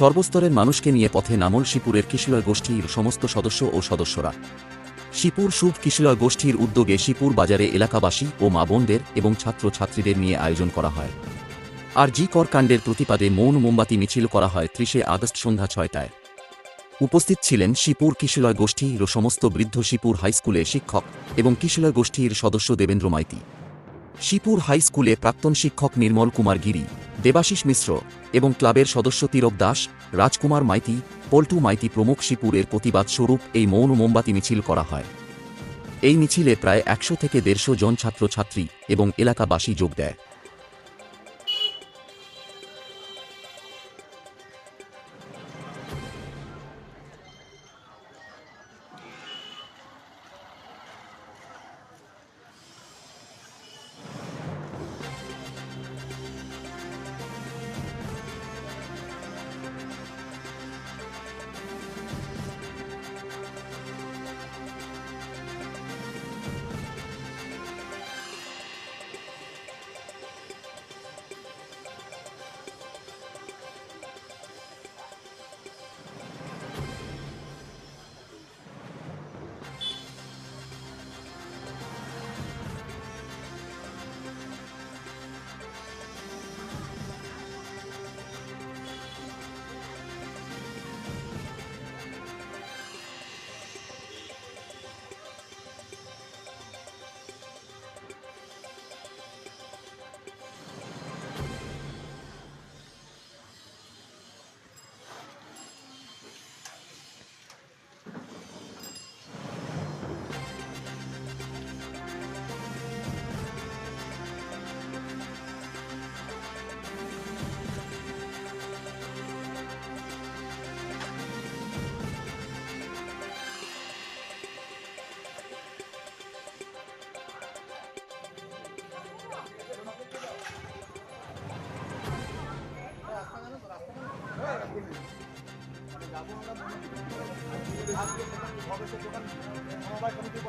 সর্বস্তরের মানুষকে নিয়ে পথে নামল শিপুরের কিশলয় গোষ্ঠীর সমস্ত সদস্য ও সদস্যরা। শিপুর শুভ কিশলয় গোষ্ঠীর উদ্যোগে শিপুর বাজারে এলাকাবাসী ও মা বোনদের এবং ছাত্রছাত্রীদের নিয়ে আয়োজন করা হয়। আর জি কর কাণ্ডের প্রতিবাদে মৌন মোমবাতি মিছিল করা হয় ত্রিশে আগস্ট সন্ধ্যা ছয়টায়। উপস্থিত ছিলেন শিপুর কিশলয় গোষ্ঠীর সমস্ত বৃদ্ধ শিপুর হাইস্কুলে শিক্ষক এবং কিশলয় গোষ্ঠীর সদস্য দেবেন্দ্র মাইতি। শিপুর হাই স্কুলে প্রাক্তন শিক্ষক নির্মল কুমার গিরি, দেবাশিস মিশ্র এবং ক্লাবের সদস্য তিরক দাস, রাজকুমার মাইতি, পল্টু মাইতি প্রমুখ শিপুরের প্রতিবাদ স্বরূপ এই মৌন মোমবাতি মিছিল করা হয়। এই মিছিলে প্রায় একশো থেকে দেড়শো জন ছাত্রছাত্রী এবং এলাকাবাসী যোগ দেয়। আজকে দোকান সমবায় কমিটির